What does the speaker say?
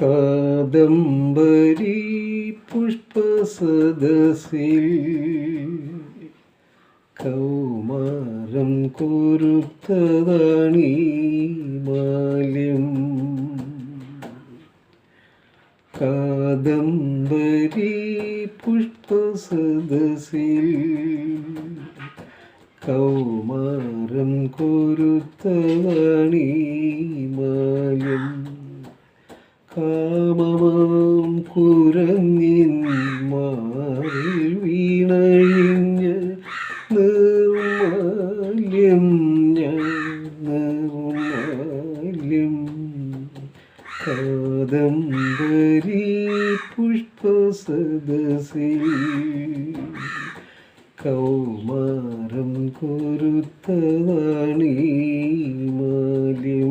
കാദംബരി പുഷ്പസദസിൽ കൗമാരം കുരുത്തതാണീ മാലിം. കാദംബരി പുഷ്പസദസിൽ കൗമാരം കുരുത്തതാണീ മാല്യം കാമമാം കുരങ്ങിൻ മാറിൽ വീണഴിഞ്ഞ നിർമാല്യം നിർമാല്യം. കാദംബരി പുഷ്പസദസിൽ കൗമാരം കുരുത്തതാണീ മാല്യം.